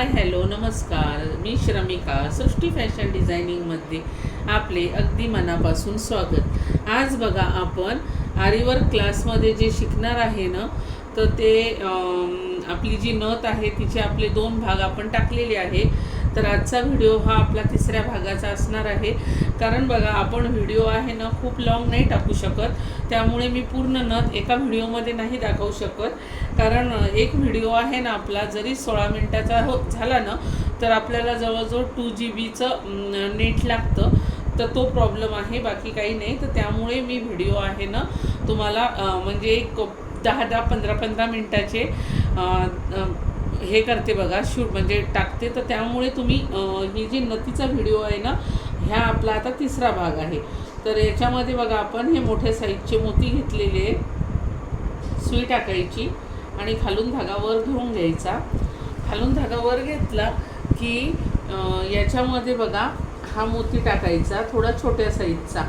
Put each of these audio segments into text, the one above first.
Hi hello नमस्कार. मी श्रमिका सृष्टी fashion डिझायनिंगमध्ये आपले अगदी मनापासून स्वागत. आज बघा आपण आरीवर्क क्लासमध्ये जे शिकणार आहे ना तर ते आपली जी नथ आहे तिचे आपले दोन भाग आपण टाकलेले आहे. तर आजचा व्हिडिओ हा आपला तिसऱ्या भागाचा असणार आहे. कारण बघा आपण व्हिडिओ आहे ना खूप लॉंग नाही टाकू शकत. त्यामुळे मी पूर्ण नथ एका व्हिडिओमध्ये नाही दाखवू शकत. कारण एक व्हिडिओ आहे ना आपला जरी सोळा मिनटाचा हो झाला ना तर आपल्याला जवळजवळ टू जी बीचं नेट लागतं. तर तो प्रॉब्लेम आहे बाकी काही नाही. तर त्यामुळे मी व्हिडिओ आहे ना तुम्हाला म्हणजे एक दहा दहा पंधरा पंधरा मिनटाचे हे करते बघा शूट म्हणजे टाकते. तर त्यामुळे तुम्ही ही जी नतीचा व्हिडिओ आहे ना ह्या आपला आता तिसरा भाग आहे. तर याच्यामध्ये बघा आपण हे मोठ्या साईजचे मोती घेतलेले आहे सुई टाकायची आणि खालून धागावर घेऊन घ्यायचा. खालून धागावर घेतला की याच्यामध्ये बघा हा मोती टाकायचा थोडा छोट्या साईजचा.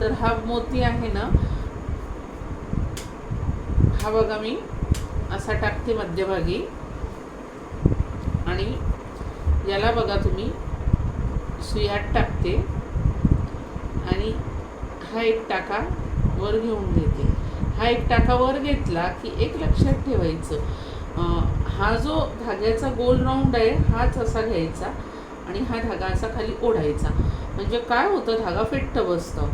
तर हा मोती आहे ना हा बघा मी असा टाकते मध्यभागी. आणि याला बघा तुम्ही सुयात टाकते आणि हा एक टाका वर घेऊन घेते हा एक टाका वर घेतला की एक लक्षात ठेवायचं. हा जो धाग्याचा गोल राऊंड आहे हाच असा घ्यायचा आणि हा धागा असा खाली ओढायचा. म्हणजे काय होतं धागा फिट्ट बसतं.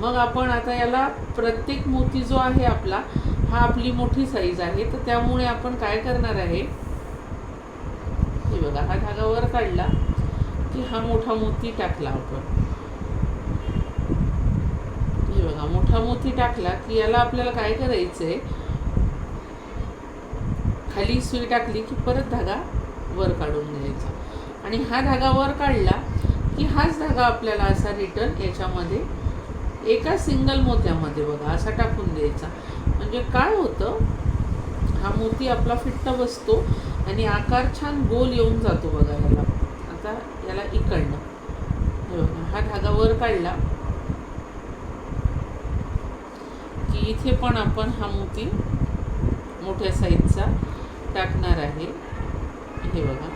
मग आपण आता याला प्रत्येक मोती जो आहे आपला हा आपली मोठी साईज आहे तर त्यामुळे आपण काय करणार आहे हे हा धागा वर काढला की हा मोठा मोती टाकला आपण. हे बघा मोठा मोती टाकला की याला आपल्याला काय करायचं आहे खाली सुई टाकली की परत धागा वर काढून घ्यायचा. आणि हा धागा वर काढला की हाच धागा आपल्याला असा रिटर्न याच्यामध्ये एका सिंगल मोत्यामध्ये बघा असा टाकून द्यायचा. म्हणजे काय होतं? हा मोती आपला फिट्ट बसतो. आणि आकार छान गोल येऊन जातो बघा याला आता याला इकडनं. हे बघा हा धागा वर काढला की इथे पण आपण हा मोती मोठ्या साईजचा टाकणार आहे. हे बघा.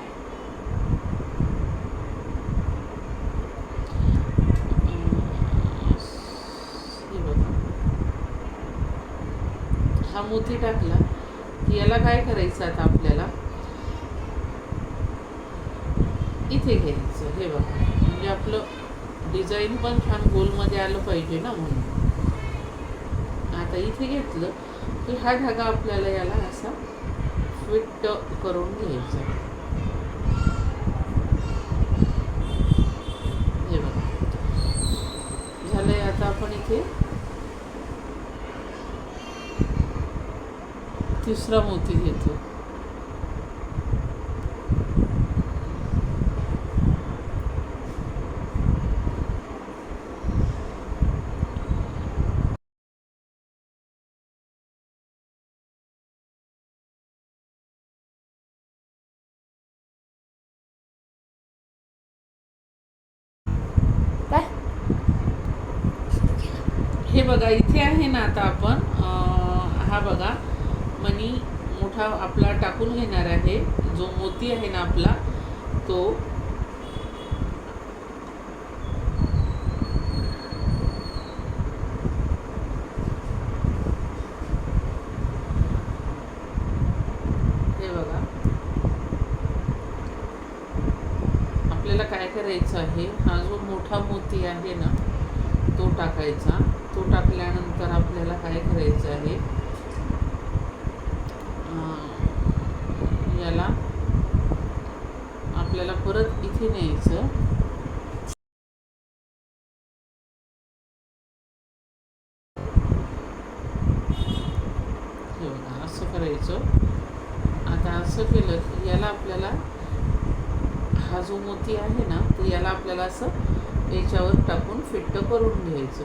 हे बघा. हा मोती टाकला की याला काय करायचं आता आपल्याला? इथे घ्यायचं. हे बघा. म्हणजे आपलं डिझाईन पण छान गोलमध्ये आलं पाहिजे ना म्हणून. आता इथे घेतलं की हा धागा आपल्याला याला असा फिट करून घ्यायचा. हे बघा. झालंय आता आपण इथे तिसरा मोती घेतो काय हे बघा इथे आहे ना आता आपण हा बघा मनी मोठा आपला टाकून घेणार आहे जो मोती आहे ना आपला तो हे बघा. आपल्याला काय करायचं आहे हा जो मोठा मोती आहे ना तो टाकायचा. काय करायचं आहे? याला आपल्याला परत इथे न्यायचं. असं करायचं. आता असं केलं की याला आपल्याला हा जो मोती आहे ना तर याला आपल्याला असं याच्यावर टाकून फिट्ट करून घ्यायचं.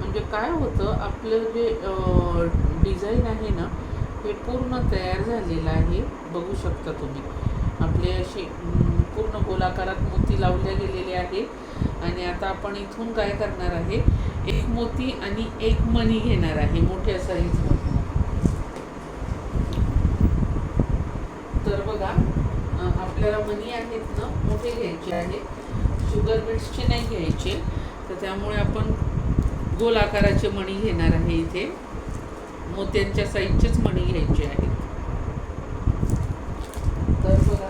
म्हणजे काय होतं आपलं जे डिझाईन आहे ना हे पूर्ण तयार झालेलं आहे. बघू शकता तुम्ही. आपले असे पूर्ण गोलाकारात मोती लावल्या गेलेले आहे आणि आता आपण इथून काय करणार आहे एक मोती आणि एक मणी घेणार आहे मोठ्या साईजमधून तर बघा आपल्याला मनी आहेत ना मोठे घ्यायचे आहेत. शुगर बीट्सचे नाही घ्यायचे. तर त्यामुळे आपण गोल आकाराचे मणी घेणार आहे इथे. मोत्यांच्या साईजचेच मणी घ्यायचे आहेत. तर बघा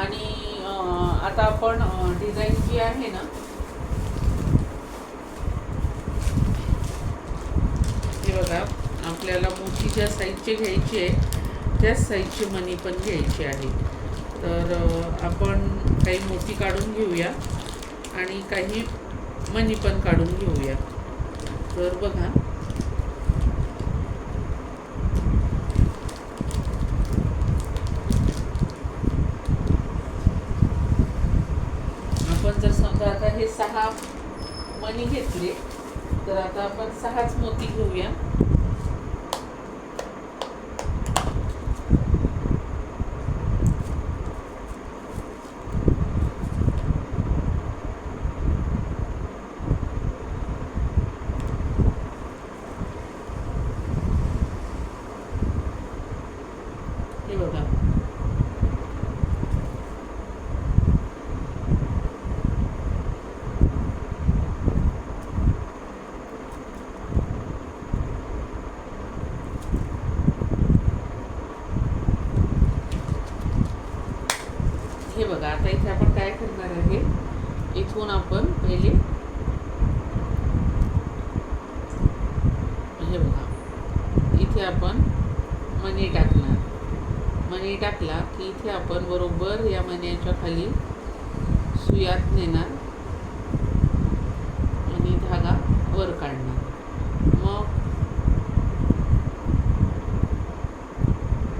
आणि आता आपण डिझाईन जी आहे ना हे बघा आपल्याला मोठी ज्या साईजचे घ्यायची आहे त्याच साईजची मणी पण घ्यायची आहे तर आपण काही मोती काढून घेऊया आणि काही मनी पण काढून घेऊया. तर बघा. आपण जर समजा आता हे सहा मनी घेतले तर आता आपण सहाच मोती घेऊया हे बघा हे बघा आता इथे आपण काय करणार आहे इथून आपण पहिले. हे बघा. इथे आपण मणी टाकणार. मणी टाकला की इथे आपण बरोबर या मण्याच्या खाली सुयात नेणार आणि धागा वर काढणार मग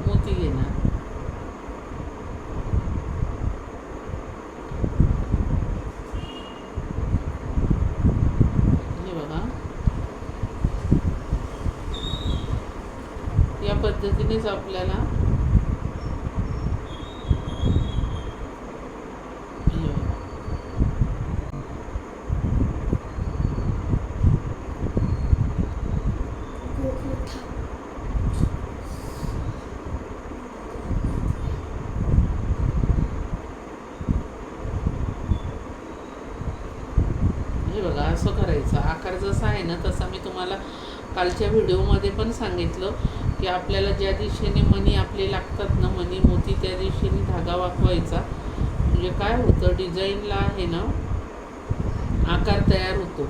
मोती घेणार हे बघा या पद्धतीनेच आपल्याला हे बघा. बघा असं करायचं आकार जसा आहे ना तसा मी तुम्हाला कालच्या व्हिडिओमध्ये पण सांगितलं की आपल्याला ज्या दिशेने मनी आपले लागतात ना मनी मोती त्या दिशेने धागा वाकवायचा. म्हणजे काय होतं डिझाईनला आहे ना आकार तयार होतो.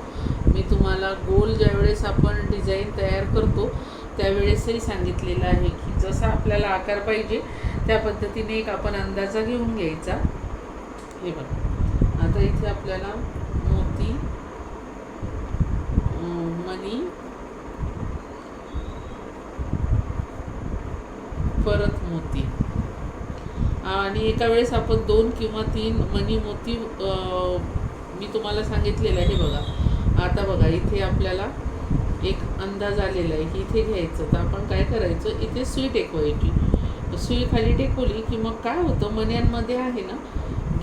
मी तुम्हाला गोल ज्यावेळेस आपण डिझाईन तयार करतो त्यावेळेसही सांगितलेलं आहे की जसा आपल्याला आकार पाहिजे त्या पद्धतीने एक आपण अंदाजा घेऊन घ्यायचा. हे बघा. आता इथे आपल्याला मोती अं, मणी परत मोती. आणि एका वेळेस आपण दोन किंवा तीन मनी मोती मी तुम्हाला सांगितलेलं आहे बघा. आता बघा इथे आपल्याला एक अंदाज आलेला आहे की इथे घ्यायचं. तर आपण काय करायचं? इथे सुई टेकवायची सुई खाली टेकवली की मग काय होतं? मण्यांमध्ये आहे ना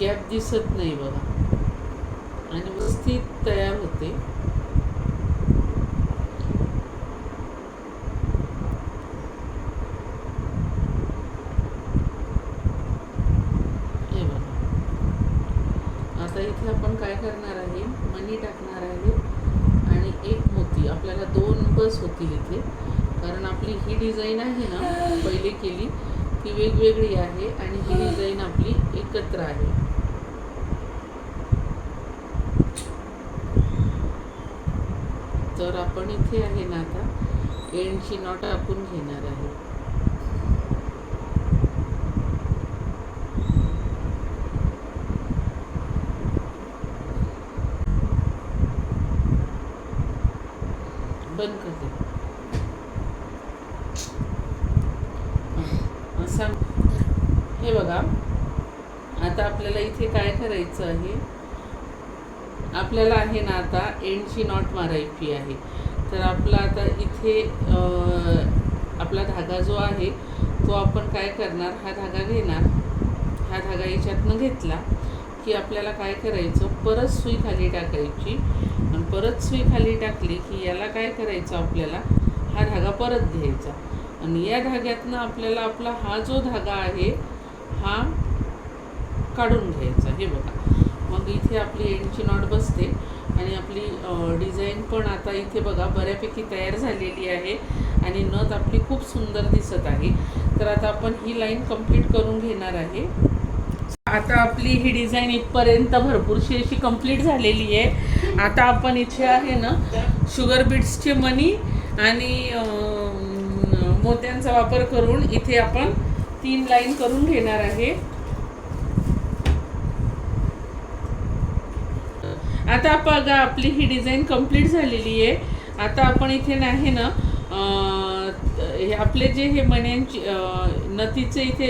गॅप दिसत नाही बघा. आणि व्यवस्थित तयार होते हे बघा आता इथे आपण काय करणार आहे? मनी टाकणार आहे आणि एक मोती. आपल्याला दोन बस होतील इथे. कारण आपली ही डिझाईन आहे ना पहिले केली ती वेगवेगळी आहे आणि ही डिझाईन आपली एकत्र आहे. तर आपण इथे आहे ना आता एंडची नॉट आपण घेणार आहे. बंद करते. हं, हे बघा. आता आपल्याला इथे काय करायचं आहे? आपल्याला आहे ना आता एंडची नॉट मारायची आहे. तर आपला आता इथे आपला धागा जो आहे तो आपण काय करणार? हा धागा घेणार. हा धागा याच्यातनं घेतला की आपल्याला काय करायचं? परत सुई खाली टाकायची. परत सुई खाली टाकली की याला काय करायचं आपल्याला? हा धागा परत घ्यायचा. आणि या धाग्यातनं आपल्याला आपला हा जो धागा आहे हा काढून घ्यायचा. हे बघा. मग इथे आपली एंडची नॉट बसते. आणि आपली डिझाईन पण आता इथे बघा बऱ्यापैकी तयार झालेली आहे. आणि नथ आपली खूप सुंदर दिसत आहे. तर आता आपण ही लाईन कंप्लीट करून घेणार आहे. आता आपली ही डिझाईन इथपर्यंत भरपूरशी अशी कंप्लीट झालेली आहे. आता आपण इथे आहे ना शुगर बीट्सचे मनी आणि मोत्यांचा वापर करून इथे आपण तीन लाईन करून घेणार आहे. आता बघा आपली ही डिझाईन कंप्लीट झालेली आहे. आता आपण इथे नाही ना आपले जे हे मण्यांची अं, नथीचे इथे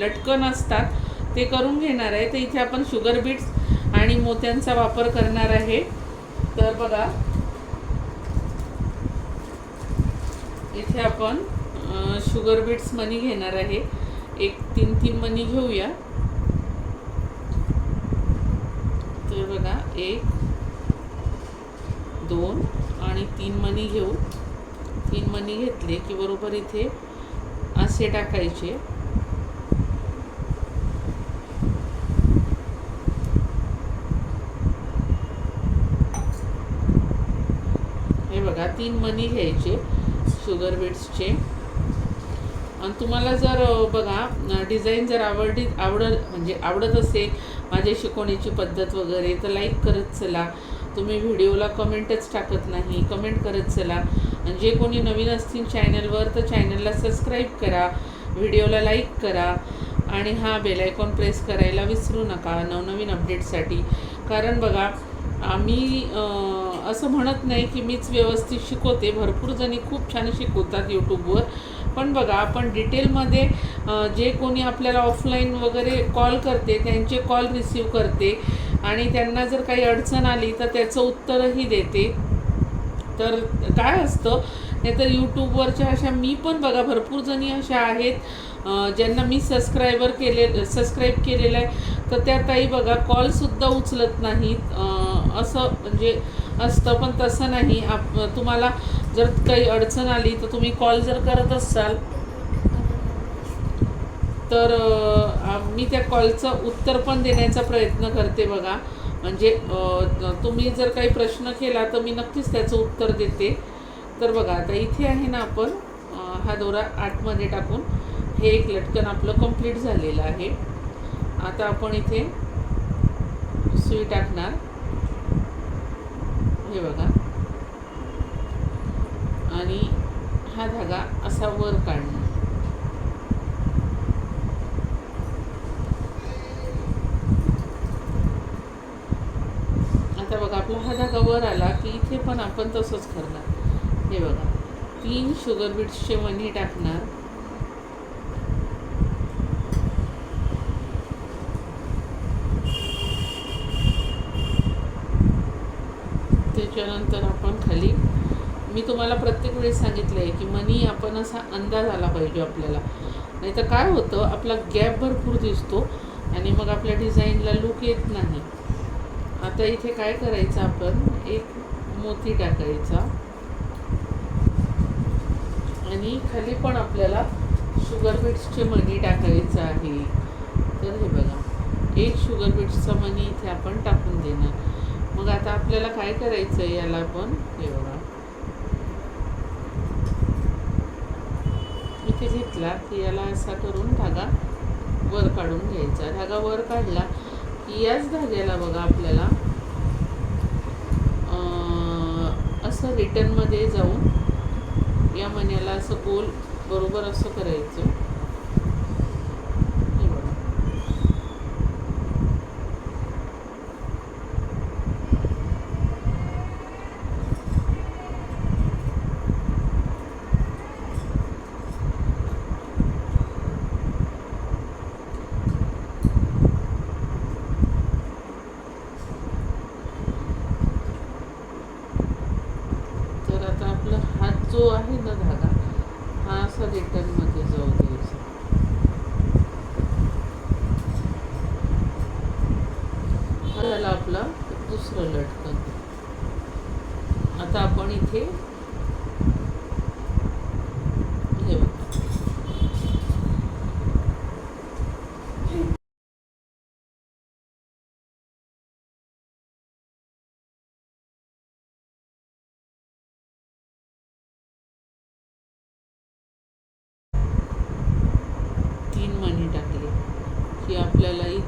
लटकन असतात ते करून घेणार आहे. तर इथे आपण शुगर बीट्स आणि मोत्यांचा वापर करणार आहे. तर बघा. इथे आपण शुगर बीट्स मनी घेणार आहे. एक तीन तीन मनी घेऊया. तर बघा एक दोन आणि तीन मनी घेऊ. तीन मनी घेतले की बरोबर इथे असे टाकायचे हे बघा तीन मनी घ्यायचे शुगर बीट्सचे आणि तुम्हाला जर बघा डिझाईन जर आवडली आवडल म्हणजे आवडत असेल माझ्या शिकवण्याची पद्धत वगैरे तर लाईक करत चला. तुम्ही व्हिडिओला कमेंटच टाकत नाही कमेंट करत चला. आणि जे कोणी नवीन असतील चॅनलवर तर चॅनलला सबस्क्राईब करा. व्हिडिओला लाईक करा. आणि हा बेलायकॉन प्रेस करायला विसरू नका नवनवीन अपडेटसाठी कारण बघा आम्ही असं म्हणत नाही की मीच व्यवस्थित शिकवते. भरपूर जणी खूप छान शिकवतात यूट्यूबवर पण बघा आपण डिटेलमध्ये जे कोणी आपल्याला ऑफलाईन वगैरे कॉल करते त्यांचे कॉल रिसीव करते आणि त्यांना जर काही अडचण आली तर त्याचं उत्तरही देते. तर काय असतं नाहीतर यूट्यूबवरच्या अशा मी पण बघा भरपूर जणी अशा आहेत ज्यांना मी सबस्क्रायबर केले सबस्क्राईब केलेलं आहे. तर त्या ताई बघा कॉलसुद्धा उचलत नाहीत. असं म्हणजे असतं पण तसं नाही. आप तुम्हाला जर काही अडचण आली तर तुम्ही कॉल जर करत असाल तर मी त्या कॉलचं उत्तर पण देण्याचा प्रयत्न करते बघा. म्हणजे तुम्ही जर काही प्रश्न केला तर मी नक्कीच त्याचं उत्तर देते. तर बघा आता इथे आहे ना आपण हा दोरा आतमध्ये टाकून हे एक लटकन आपलं कंप्लीट झालेलं आहे. आता आपण इथे सुई टाकणार. हे बघा. आणि हा धागा असा वर काढणार. आता बघा आपला हा धागा वर आला की इथे पण आपण तसंच करणार. हे बघा तीन शुगर बीट्सचे मणी टाकणार. त्याच्यानंतर आपण खाली मी तुम्हाला प्रत्येक वेळेस सांगितलं आहे की मनी आपण असा अंदाज आला पाहिजे आपल्याला. नाही तर काय होतं आपला गॅप भरपूर दिसतो आणि मग आपल्या डिझाईनला लुक येत नाही. आता इथे काय करायचं आपण? एक मोती टाकायचा. आणि खाली पण आपल्याला शुगर बीट्सचे मनी टाकायचं आहे. तर हे बघा एक शुगर बीट्सचा मनी इथे आपण टाकून आपल्याला काय करायचं आहे याला पण? हे बघा इथे घेतला की याला असा करून धागा वर काढून घ्यायचा. धागा वर काढला की याच धाग्याला बघा आपल्याला असं रिटर्नमध्ये जाऊन या मण्याला असं गोल बरोबर असं करायचं हे बघा तर आता आपला हात जो आहे ना धागा हा असा रिटर्नमध्ये जाऊ द्यायचा हा झाला आपला दुसरं लटकन आता आपण इथे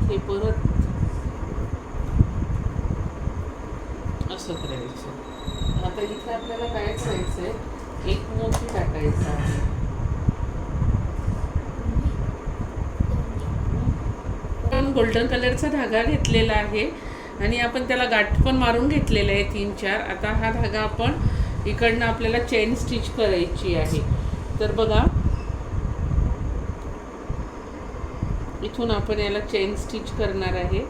हे परत असं करायचं. आता इथे आपल्याला काय करायचं आहे एक मोती टाकायचं आहे. गोल्डन कलरचा धागा घेतलेला आहे आणि आपण त्याला गाठ पण मारून घेतलेला आहे तीन चार. आता हा धागा आपण इकडनं आपल्याला चेन स्टिच करायची आहे. तर बघा इथून आपण याला चेन स्टिच करणार आहे.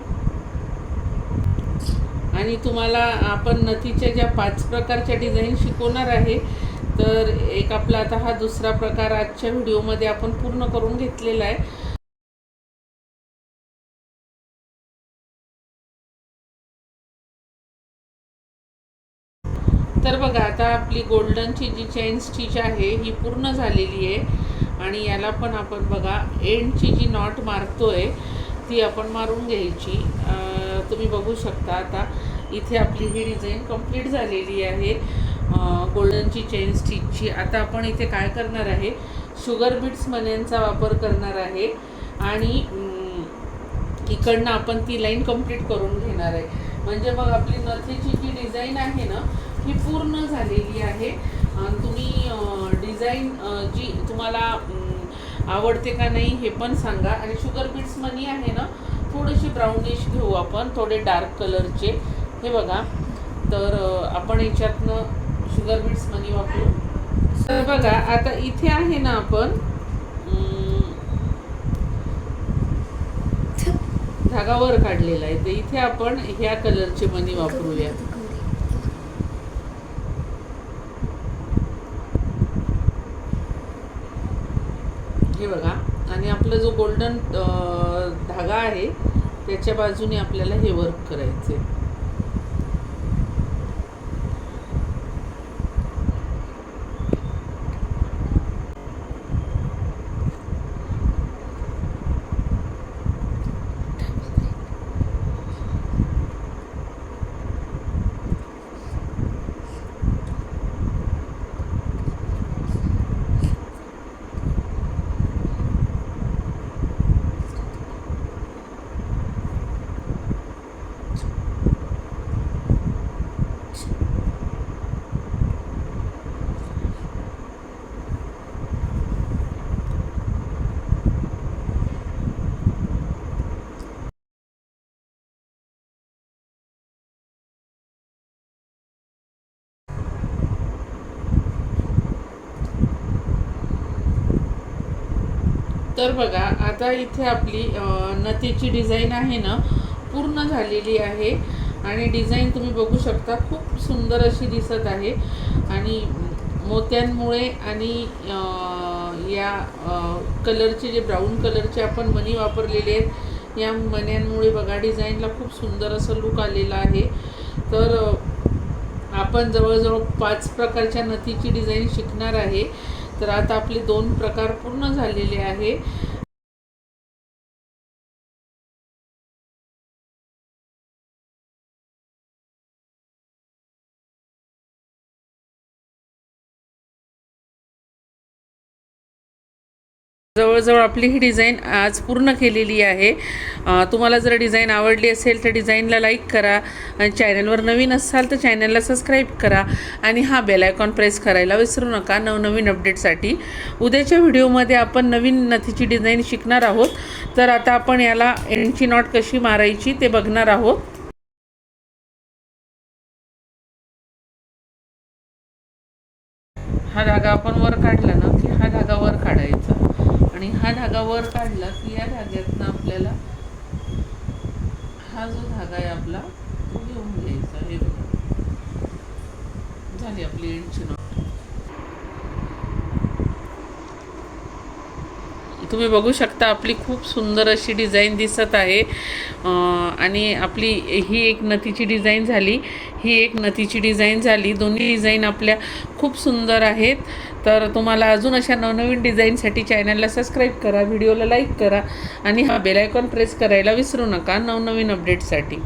आणि तुम्हाला आपण नथीच्या ज्या पाच प्रकारच्या डिझाईन शिकवणार आहे तर एक आपला आता हा दुसरा प्रकार आजच्या व्हिडिओमध्ये आपण पूर्ण करून घेतलेला आहे. तर बघा आता आपली गोल्डनची जी चेन स्टिच आहे ही पूर्ण झालेली आहे. आणि याला पण आपण बघा एंडची जी नॉट मारतोय ती आपण मारून घ्यायची. तुम्ही बघू शकता आता इथे आपली ही डिझाईन कंप्लीट झालेली आहे. गोल्डनची चेन स्टिचची. आता आपण इथे काय करणार आहे? शुगर बीट्स मन्यांचा वापर करणार आहे. आणि इकडनं आपण ती लाईन कंप्लीट करून घेणार आहे. म्हणजे मग आपली नथीची जी डिझाईन आहे ना ही पूर्ण झालेली आहे. आणि तुम्ही डिझाईन जी तुम्हाला आवडते का नाही हे पण सांगा. आणि शुगर बीट्स मनी आहे ना थोडेसे ब्राउनिश घेऊ आपण थोडे डार्क कलरचे हे बघा. तर आपण याच्यातनं शुगर बीट्स मनी वापरू. तर बघा आता इथे आहे ना आपण धागावर धागा वर काढलेला आहे. तर इथे आपण ह्या कलरचे मनी वापरूया हे बघा आणि आपला जो गोल्डन धागा आहे. त्याच्या बाजूने आपल्याला हे वर्क करायचे तर बघा आता इथे आपली नथीची डिझाईन आहे ना पूर्ण झालेली आहे. आणि डिझाईन तुम्ही बघू शकता खूप सुंदर अशी दिसत आहे. आणि मोत्यांमुळे आणि या कलरचे जे ब्राऊन कलरचे आपण मणी वापरलेले आहेत या मण्यांमुळे बघा डिझाईनला खूप सुंदर असं लुक आलेला आहे. तर आपण जवळजवळ पाच प्रकारच्या नथीची डिझाईन शिकणार आहे. तर आता आपले दोन प्रकार पूर्ण झालेले आहे. जवळजवळ आपली ही डिझाईन आज पूर्ण केलेली आहे. तुम्हाला जर डिझाईन आवडली असेल तर डिझाईनला लाईक करा आणि चॅनलवर नवीन असाल तर चॅनलला सबस्क्राईब करा आणि हा बेल आयकॉन प्रेस करायला विसरू नका. नवनवीन अपडेटसाठी उद्याच्या व्हिडिओमध्ये आपण नवीन नथीची डिझाईन शिकणार आहोत. तर आता आपण याला एंडची नॉट कशी मारायची ते बघणार आहोत हा धागा आपण वर काढला ना की हा धागा वर काढायचा आणि हा धागा वर काढला की या धाग्यातनं आपल्याला हा जो धागा आहे आपला तो घेऊन घ्यायचा. हे बघा. झाली आपली एंडची नॉट तुम्ही बघू शकता आपली खूप सुंदर अशी डिझाईन दिसत आहे. आणि आपली ही एक नथीची डिझाईन झाली. ही एक नथीची डिझाईन झाली. दोन्ही डिझाईन आपल्या खूप सुंदर आहेत. तर तुम्हाला अजून अशा नवनवीन डिझाईनसाठी चॅनलला सबस्क्राईब करा व्हिडिओला लाईक करा आणि हा बेलायकॉन प्रेस करायला विसरू नका नवनवीन अपडेटसाठी